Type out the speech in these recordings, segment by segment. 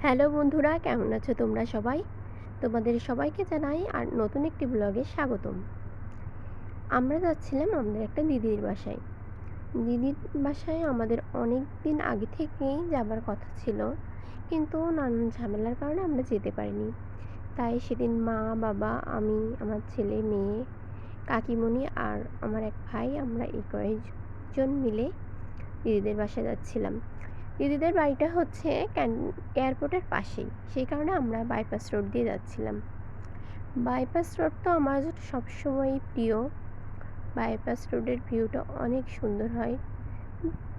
Hello বন্ধুরা, কেমন আছো তোমরা সবাই? তোমাদের সবাইকে জানাই আর নতুন একটি ব্লগে স্বাগতম। আমরা যাচ্ছিলাম আমাদের একটা দিদির বাসায়। দিদির বাসায় আমাদের অনেক দিন আগে থেকেই যাবার কথা ছিল, কিন্তু নানান ঝামেলার কারণে আমরা যেতে পারিনি। তাই সেদিন মা, বাবা, আমি, আমার ছেলে, মেয়ে, কাকিমণি আর আমার এক ভাই আমরা এই কয়েকজন মিলে দিদিদের বাসায় যাচ্ছিলাম। দিদিদের বাড়িটা হচ্ছে ক্যান, এয়ারপোর্টের পাশেই। সেই কারণে আমরা বাইপাস রোড দিয়ে যাচ্ছিলাম। বাইপাস রোড তো আমার সবসময়ই প্রিয়। বাইপাস রোডের ভিউটা অনেক সুন্দর হয়।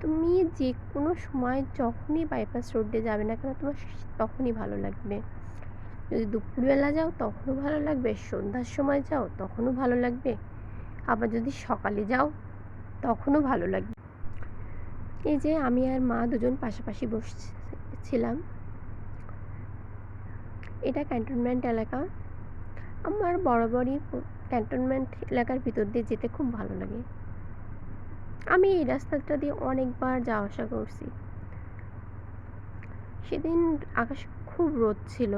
তুমি যে কোনো সময় যখনই বাইপাস রোড দিয়ে যাবে না কেন, তোমার তখনই ভালো লাগবে। যদি দুপুরবেলা যাও, তখনও ভালো লাগবে। সন্ধ্যার সময় যাও, তখনও ভালো লাগবে। আবার যদি সকালে যাও, তখনও ভালো লাগবে। এই যে আমি আর মা দুজন পাশাপাশি বসছিলাম এটা ক্যান্টনমেন্ট এলাকা। আমার বরাবরই ক্যান্টনমেন্ট এলাকার ভিতর দিয়ে যেতে খুব ভালো লাগে। আমি এই রাস্তাটা দিয়ে অনেকবার যাওয়া আসা করছি। সেদিন আকাশ খুব রোদ ছিল।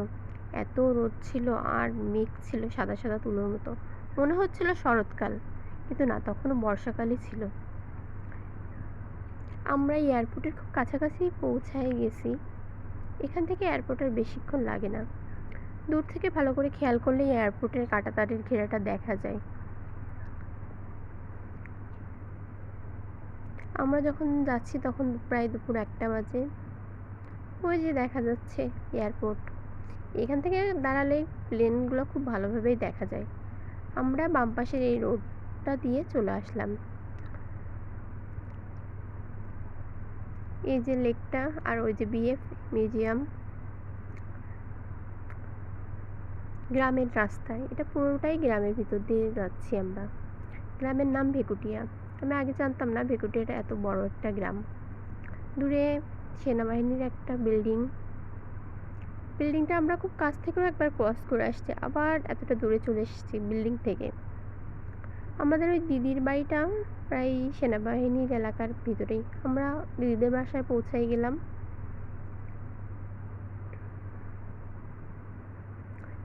এত রোদ ছিল আর মেঘ ছিল সাদা সাদা তুলোর মতো। মনে হচ্ছিল শরৎকাল, কিন্তু না, তখনও বর্ষাকালই ছিল। আমরা এয়ারপোর্টের খুব কাছাকাছি পৌঁছায় গেছি। এখান থেকে এয়ারপোর্টের বেশিক্ষণ লাগে না। দূর থেকে ভালো করে খেয়াল করলে এয়ারপোর্টের কাটাতারের ঘেরাটা দেখা যায়। আমরা যখন যাচ্ছি তখন প্রায় দুপুর একটা বাজে। ওই যে দেখা যাচ্ছে এয়ারপোর্ট। এখান থেকে দাঁড়ালে প্লেনগুলো খুব ভালোভাবেই দেখা যায়। আমরা বাম পাশের এই রোডটা দিয়ে চলে আসলাম। এই যে লেকটা আর ওই যে বিএফ মিউজিয়াম গ্রামের রাস্তায় এটা পুরোটাই গ্রামের ভিতর দিয়ে যাচ্ছি আমরা। গ্রামের নাম ভেকুটিয়া। আমি আগে জানতাম না ভেকুটিয়াটা এত বড় একটা গ্রাম। দূরে সেনাবাহিনীর একটা বিল্ডিং। বিল্ডিংটা আমরা খুব কাছ থেকেও একবার ক্রস করে আসছি, আবার এতটা দূরে চলে এসেছি বিল্ডিং থেকে। আমাদের ওই দিদির বাড়িটা প্রায় সেনাবাহিনীর এলাকার ভিতরেই। আমরা দিদিদের বাসায় পৌঁছাই গেলাম।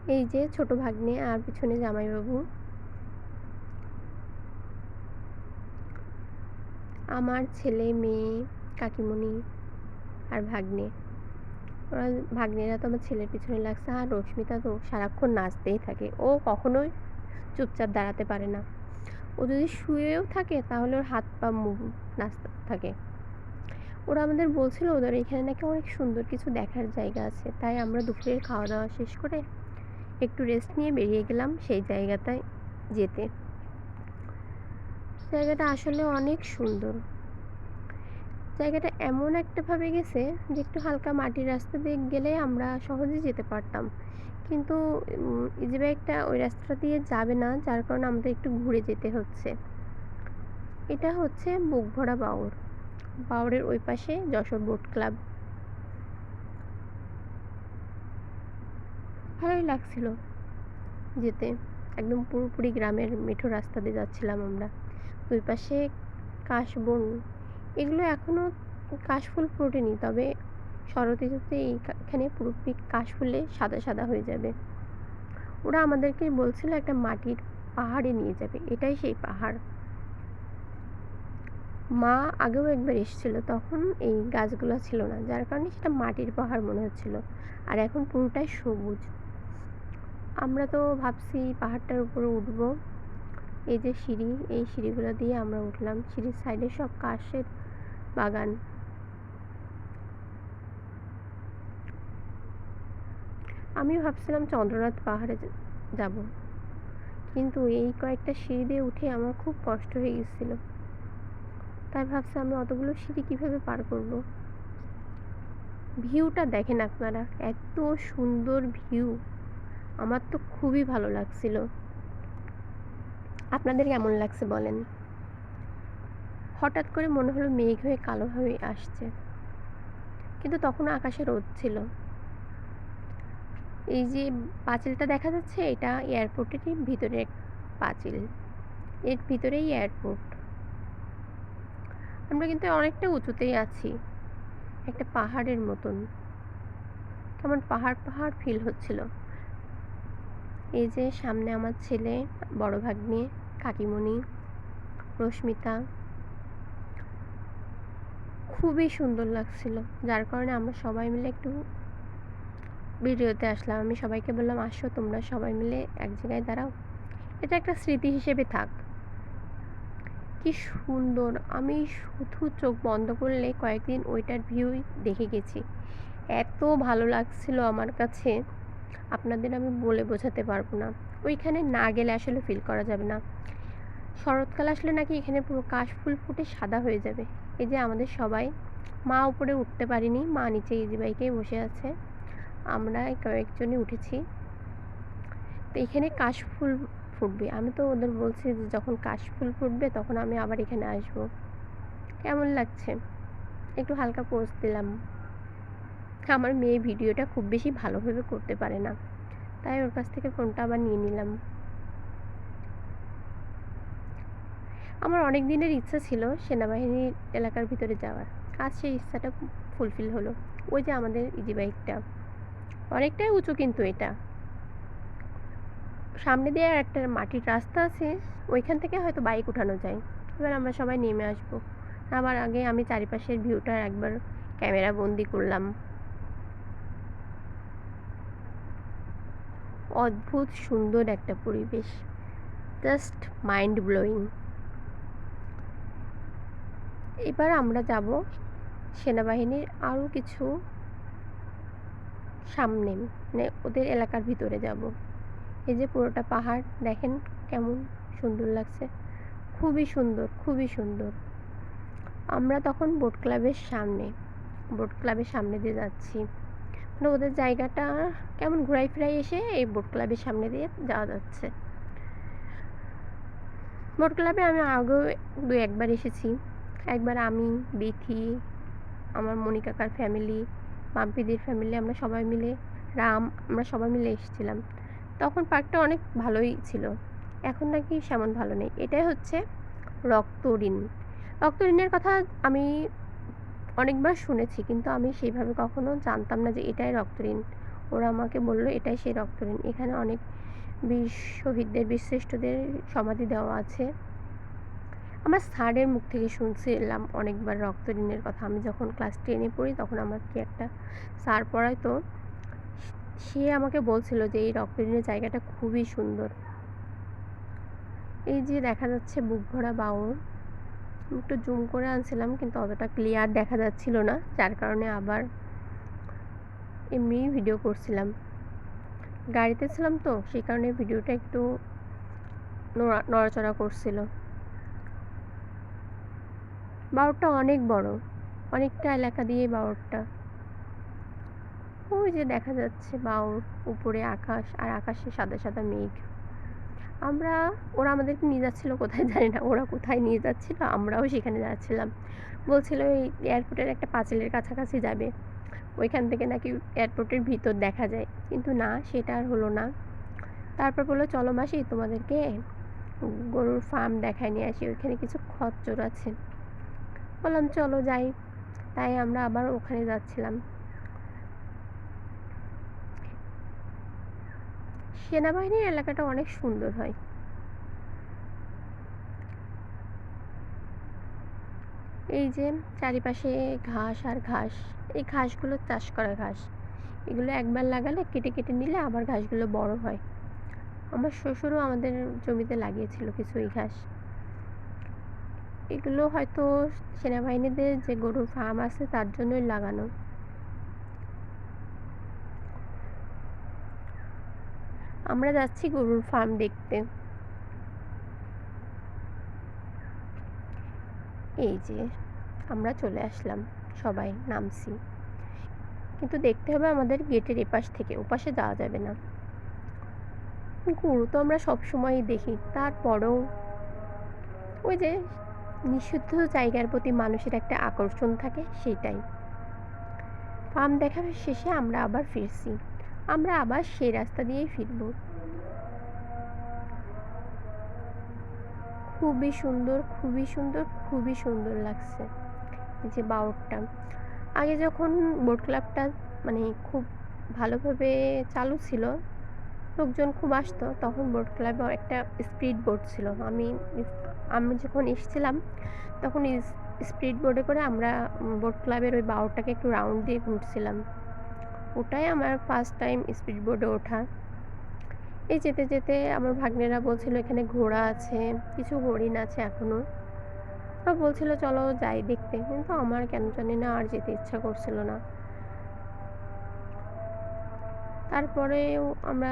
এই যে ছোট ভাগ্নে আর পিছনে জামাইবাবু। আমার ছেলে, মেয়ে, কাকিমণি আর ভাগ্নে। ওরা ভাগ্নেরা তো আমার ছেলের পিছনে লাগছে আর রশ্মিতা তো সারাক্ষণ নাচতেই থাকে। ও কখনোই চুপচাপ দাঁড়াতে পারে না। ও যদি শুয়েও থাকে, তাহলে ওর হাত পা মুভ নাচতে থাকে। ওরা আমাদের বলছিল, ওদের এখানে নাকি অনেক সুন্দর কিছু দেখার জায়গা আছে। তাই আমরা দুপুরের খাওয়া দাওয়া শেষ করে একটু রেস্ট নিয়ে বেরিয়ে গেলাম সেই জায়গাটায় যেতে। জায়গাটা আসলে অনেক সুন্দর। জায়গাটা এমন একটাভাবে গেছে যে, একটু হালকা মাটির রাস্তা দিয়ে গেলে আমরা সহজেই যেতে পারতাম। কিন্তু বাইকটা ওই রাস্তা দিয়ে যাবে না, যার কারণে আমাদের একটু ঘুরে যেতে হচ্ছে। এটা হচ্ছে বুকভরা বাউর। বাউরের ওই পাশে যশোর বোট ক্লাব। ভালোই লাগছিল যেতে। একদম পুরোপুরি গ্রামের মেঠো রাস্তা দিয়ে যাচ্ছিলাম আমরা। দুই পাশে কাশবন এগুলো এখনও কাশফুল ফোটেনি, তবে শরৎ ঋতুতে এইখানে পুরোপুরি কাশফুলে সাদা সাদা হয়ে যাবে। ওরা আমাদেরকে বলছিল একটা মাটির পাহাড়ে নিয়ে যাবে, এটাই সেই পাহাড়। মা আগেও একবার এসেছিল, তখন এই গাছগুলো ছিল না, যার কারণে সেটা মাটির পাহাড় মনে হচ্ছিল। আর এখন পুরোটাই সবুজ। আমরা তো ভাবছি পাহাড়টার উপরে উঠব। এই যে সিঁড়ি, এই সিঁড়িগুলো দিয়ে আমরা উঠলাম। সিঁড়ির সাইডে সব কাশের বাগান। আমি ভাবছিলাম চন্দ্রনাথ পাহাড়ে যাব। কিন্তু এই কয়েকটা সিঁড়ি দিয়ে উঠে আমার খুব কষ্ট হয়ে গেছিল। তাই ভাবছি আমি অতগুলো সিঁড়ি কীভাবে পার করব? ভিউটা দেখেন আপনারা, এত সুন্দর ভিউ। আমার তো খুবই ভালো লাগছিল। আপনাদের কেমন লাগছে বলেন? হঠাৎ করে মনে হলো মেঘ হয়ে কালো হয়ে আসছে। কিন্তু তখন আকাশে রোদ ছিল। এই যে পাঁচিলটা দেখা যাচ্ছে, এটা এয়ারপোর্টেরই ভিতরে পাঁচিল। এর ভিতরেই এয়ারপোর্ট। আমরা কিন্তু অনেকটা উঁচুতেই আছি। একটা পাহাড়ের মতন। কেমন পাহাড় পাহাড় ফিল হচ্ছিল। এই যে সামনে আমার ছেলে, বড় ভাগ্নে, কাকিমণি, রশ্মিতা খুবই সুন্দর লাগছিল। যার কারণে আমরা সবাই মিলে একটু ভিডিওতে আসলাম। আমি সবাইকে বললাম, আসো তোমরা সবাই মিলে এক জায়গায় দাঁড়াও। এটা একটা স্মৃতি হিসেবে থাক। কি সুন্দর। আমি শুধু চোখ বন্ধ করলে কয়েকদিন ওইটার ভিউ দেখে গেছি। এত ভালো লাগছিল আমার কাছে। আপনাদের আমি বলে বোঝাতে পারব না। ওইখানে না গেলে আসলে ফিল করা যাবে না। শরৎকাল আসলে নাকি এখানে পুরো কাশফুল ফুটে সাদা হয়ে যাবে। এই যে আমাদের সবাই মা উপরে উঠতে পারিনি, মা নিচে ইজি বাইকেই বসে আছে। আমরা কয়েকজনই উঠেছি। তো এখানে কাশফুল ফুটবে। আমি তো ওদের বলছি যে যখন কাশফুল ফুটবে তখন আমি আবার এখানে আসব। কেমন লাগছে? একটু হালকা পোস্ট দিলাম। আমার মেয়ে ভিডিওটা খুব বেশি ভালোভাবে করতে পারে না। তাই ওর কাছ থেকে ফোনটা আবার নিয়ে নিলাম। আমার অনেক দিনের ইচ্ছা ছিল সেনাবাহিনীর এলাকার ভিতরে যাওয়ার। আজ সেই ইচ্ছাটা ফুলফিল হলো। ওই যে আমাদের ইজি বাইকটা। অনেকটাই উঁচু কিন্তু এটা। সামনে দিয়ে আর একটা মাটির রাস্তা আছে, ওইখান থেকে হয়তো বাইক উঠানো যায়। এবার আমরা সবাই নেমে আসব। আবার আগে আমি চারিপাশের ভিউটা একবার ক্যামেরা বন্দি করলাম। অদ্ভুত সুন্দর একটা পরিবেশ। Just mind blowing. এবার আমরা যাব সেনাবাহিনীর আরও কিছু সামনে মানে ওদের এলাকার ভিতরে যাব। এই যে পুরোটা পাহাড়, দেখেন কেমন সুন্দর লাগছে। খুবই সুন্দর খুবই সুন্দর। আমরা তখন বোট ক্লাবের সামনে বোট ক্লাবের সামনে দিয়ে যাচ্ছি। মানে ওদের জায়গাটা কেমন ঘুরাই ফিরাই এসে এই বোট ক্লাবের সামনে দিয়ে যাওয়া যাচ্ছে। বোট ক্লাবে আমি আগেও দু একবার এসেছি। একবার আমি, বিথি, আমার মনি কাকার ফ্যামিলি মাম্পিদির ফ্যামিলি আমরা সবাই মিলে, রাম, আমরা সবাই মিলে এসেছিলাম। তখন পার্কটা অনেক ভালোই ছিল। এখন নাকি সেমন ভালো নেই। এটাই হচ্ছে রক্তঋণ রক্তঋণের কথা আমি অনেকবার শুনেছি, কিন্তু আমি সেইভাবে কখনো জানতাম না যে এটাই রক্তঋণ ওরা আমাকে বলল, এটাই সেই রক্তঋণ এখানে অনেক বীর শহীদদের, বীরশ্রেষ্ঠদের সমাধি দেওয়া আছে। আমার স্যারের মুখ থেকে শুনছিলাম অনেকবার রক্ত ঋণের কথা। আমি যখন ক্লাস টেনে পড়ি তখন আমার কি একটা স্যার পড়াইতো। সে আমাকে বলছিল যে, এই রক্ত ঋণের জায়গাটা খুবই সুন্দর। এই যে দেখা যাচ্ছে বুক ভরা বাউল। একটু জুম করে আনছিলাম কিন্তু অতটা ক্লিয়ার দেখা যাচ্ছিল না, যার কারণে আবার এমনি ভিডিও করছিলাম। গাড়িতে ছিলাম তো, সেই কারণে ভিডিওটা একটু নড়াচড়া করছিল। বাউরটা অনেক বড়। অনেকটা এলাকা দিয়ে বাউরটা ওই যে দেখা যাচ্ছে বাউর উপরে আকাশ আর আকাশে সাদা সাদা মেঘ। আমরা, ওরা আমাদেরকে নিয়ে যাচ্ছিল কোথায় জানি না। ওরা কোথায় নিয়ে যাচ্ছিল, আমরাও সেখানে যাচ্ছিলাম। বলছিল এই এয়ারপোর্টের একটা পাঁচিলের কাছাকাছি যাবে। ওইখান থেকে নাকি এয়ারপোর্টের ভিতর দেখা যায়। কিন্তু না, সেটা আর হলো না। তারপর বলল, চলো মাসি, তোমাদেরকে গরুর ফার্ম দেখায় নিয়ে আসি। ওইখানে কিছু খচ্চর আছে। বললাম, চলো যাই। তাই আমরা আবার ওখানে যাচ্ছিলাম। সেনাবাহিনীর এলাকাটা অনেক সুন্দর হয়। এই যে চারিপাশে ঘাস আর ঘাস, এই ঘাসগুলো চাষ করা ঘাস। এগুলো একবার লাগালে কেটে কেটে নিলে আবার ঘাসগুলো বড় হয়। আমার শ্বশুরও আমাদের জমিতে লাগিয়েছিল কিছু এই ঘাস। এগুলো হয়তো সেনাবাহিনীদের যে গরুর ফার্ম আছে, তার জন্যই লাগানো। আমরা যাচ্ছি গরুর ফার্ম দেখতে। এই যে, আমরা চলে আসলাম, সবাই নামছি। কিন্তু দেখতে হবে আমাদের গেটের এপাশ থেকে, ওপাশে যাওয়া যাবে না। গরু তো আমরা সবসময়ই দেখি, তারপরেও ওই যে নিষিদ্ধ জায়গার প্রতি মানুষের একটা আকর্ষণ থাকে, সেটাই। ফার্ম দেখার শেষে আমরা আবার ফিরছি। আমরা আবার সেই রাস্তা দিয়েই ফিরব। খুবই সুন্দর খুবই সুন্দর খুবই সুন্দর লাগছে যে বাউরটা। আগে যখন বোট ক্লাবটা মানে খুব ভালোভাবে চালু ছিল লোকজন খুব আসতো, তখন বোট ক্লাবে একটা স্পিড বোট ছিল। আমি আমি যখন এসেছিলাম, তখন স্পিড বোটে করে আমরা বোট ক্লাবের ওই বাউরটাকে একটু রাউন্ড দিয়ে ঘুরছিলাম। ওটাই আমার ফার্স্ট টাইম স্পিড বোর্ডে ওঠা। এই যেতে যেতে আমার ভাগ্নেরা বলছিল, এখানে ঘোড়া আছে, কিছু হরিণ আছে এখনও ওরা বলছিল, চলো যাই দেখতে। কিন্তু আমার কেন জানি না আর যেতে ইচ্ছা করছিল না। তারপরেও আমরা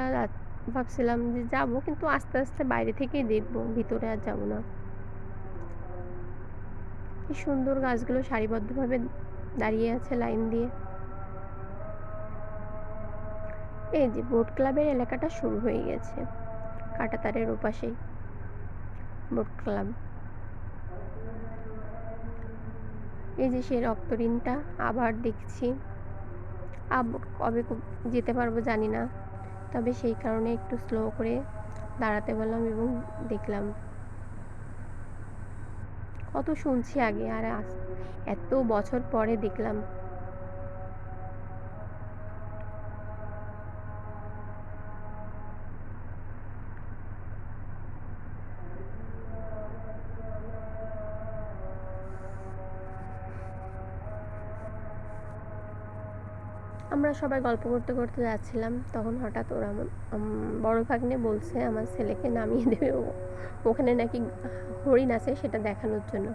ভাবছিলাম যে যাব কিন্তু আস্তে আস্তে বাইরে থেকেই দেখব, ভিতরে আর যাব না। কি সুন্দর গাছগুলো সারিবদ্ধভাবে দাঁড়িয়ে আছে লাইন দিয়ে। এই যে বোট ক্লাবের এলাকাটা শুরু হয়ে গেছে, কাটাতারের ওপাশেই। Boat club. এই যে সেই রক্তঋণটা আবার দেখছি। আব, কবে যেতে পারব জানি না। তবে সেই কারণে একটু স্লো করে দাঁড়াতে বললাম এবং দেখলাম। কত শুনছি আগে, আর এত বছর পরে দেখলাম। আমরা সবাই গল্প করতে করতে যাচ্ছিলাম, তখন হঠাৎ ওরা বড় ভাগ্নে বলছে আমার ছেলেকে নামিয়ে দেবে। ও, ওখানে নাকি হরিণ আছে সেটা দেখানোর জন্য।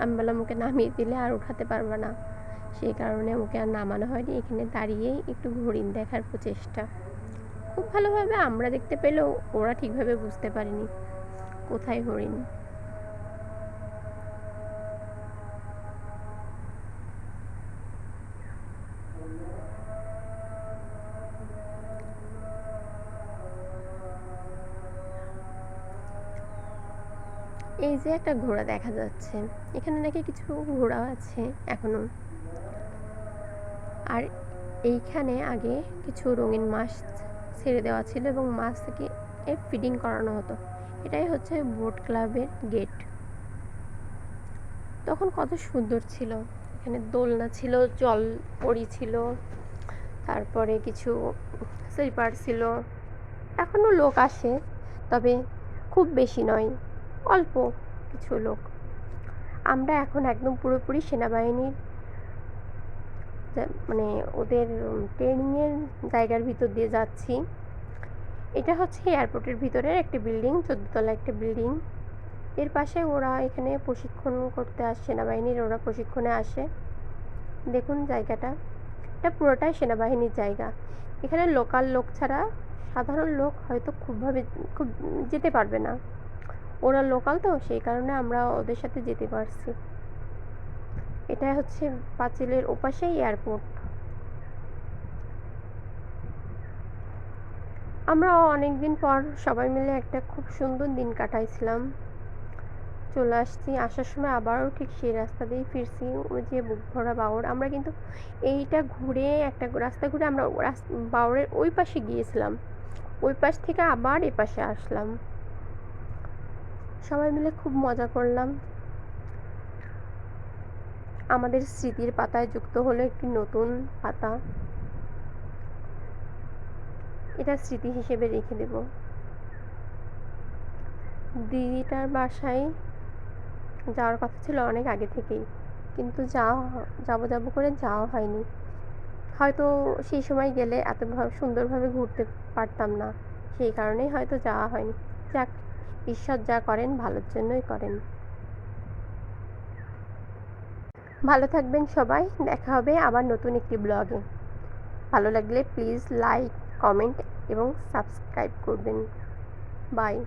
আমি বললাম, ওকে নামিয়ে দিলে আর উঠাতে পারবে না। সেই কারণে ওকে আর নামানো হয়নি। এখানে দাঁড়িয়েই একটু হরিণ দেখার প্রচেষ্টা। খুব ভালোভাবে আমরা দেখতে পেলেও ওরা ঠিকভাবে বুঝতে পারেনি কোথায় হরিণ। এই যে একটা ঘোড়া দেখা যাচ্ছে, এখানে নাকি কিছু ঘোড়া আছে এখনও। আর এইখানে আগে কিছু রঙিন মাছ ছেড়ে দেওয়া ছিল এবং মাছ থেকে ফিডিং করানো হতো। এটাই হচ্ছে বোট ক্লাবের গেট। তখন কত সুন্দর ছিল। এখানে দোলনা ছিল, জল পড়ি ছিল, তারপরে কিছু স্লিপার ছিল। এখনও লোক আসে, তবে খুব বেশি নয়। অল্প কিছু লোক। আমরা এখন একদম পুরোপুরি সেনাবাহিনীর মানে ওদের ট্রেনিংয়ের জায়গার ভিতর দিয়ে যাচ্ছি। এটা হচ্ছে এয়ারপোর্টের ভিতরের একটি বিল্ডিং চোদ্দতলা একটা বিল্ডিং এর পাশে ওরা এখানে প্রশিক্ষণ করতে আসে, সেনাবাহিনীর ওরা প্রশিক্ষণে আসে। দেখুন জায়গাটা। এটা পুরোটাই সেনাবাহিনীর জায়গা। এখানে লোকাল লোক ছাড়া সাধারণ লোক হয়তো খুবভাবে, খুব যেতে পারবে না। ওরা লোকাল তো, সেই কারণে আমরা ওদের সাথে যেতে পারছি। এটা হচ্ছে পাঁচিলের ওপাশেই এয়ারপোর্ট আমরা অনেক দিন পর সবাই মিলে একটা খুব সুন্দর দিন কাটাইছিলাম। চলে আসছি, আসার সময় আবারও ঠিক সেই রাস্তা দিয়েই ফিরছি, ওই যে বুক ভরা বাউর আমরা কিন্তু এইটা ঘুরে একটা রাস্তা ঘুরে আমরা বাউরের ওই পাশে গিয়েছিলাম। ওই পাশ থেকে আবার এ পাশে আসলাম। সবাই মিলে খুব মজা করলাম। আমাদের স্মৃতির পাতায় যুক্ত হলো একটি নতুন পাতা। এটা স্মৃতি হিসেবে রেখে দেব। দিদিটার বাসায় যাওয়ার কথা ছিল অনেক আগে থেকেই, কিন্তু যাওয়া যাব যাব করে যাওয়া হয়নি। হয়তো সেই সময় গেলে এত সুন্দরভাবে ঘুরতে পারতাম না, সেই কারণেই হয়তো যাওয়া হয়নি। যাক ঈশ্বর যা করেন, ভালোর জন্যই করেন। ভালো থাকবেন সবাই, দেখা হবে আবার নতুন একটি ব্লগে। ভালো লাগলে প্লিজ লাইক, কমেন্ট এবং সাবস্ক্রাইব করবেন। বাই।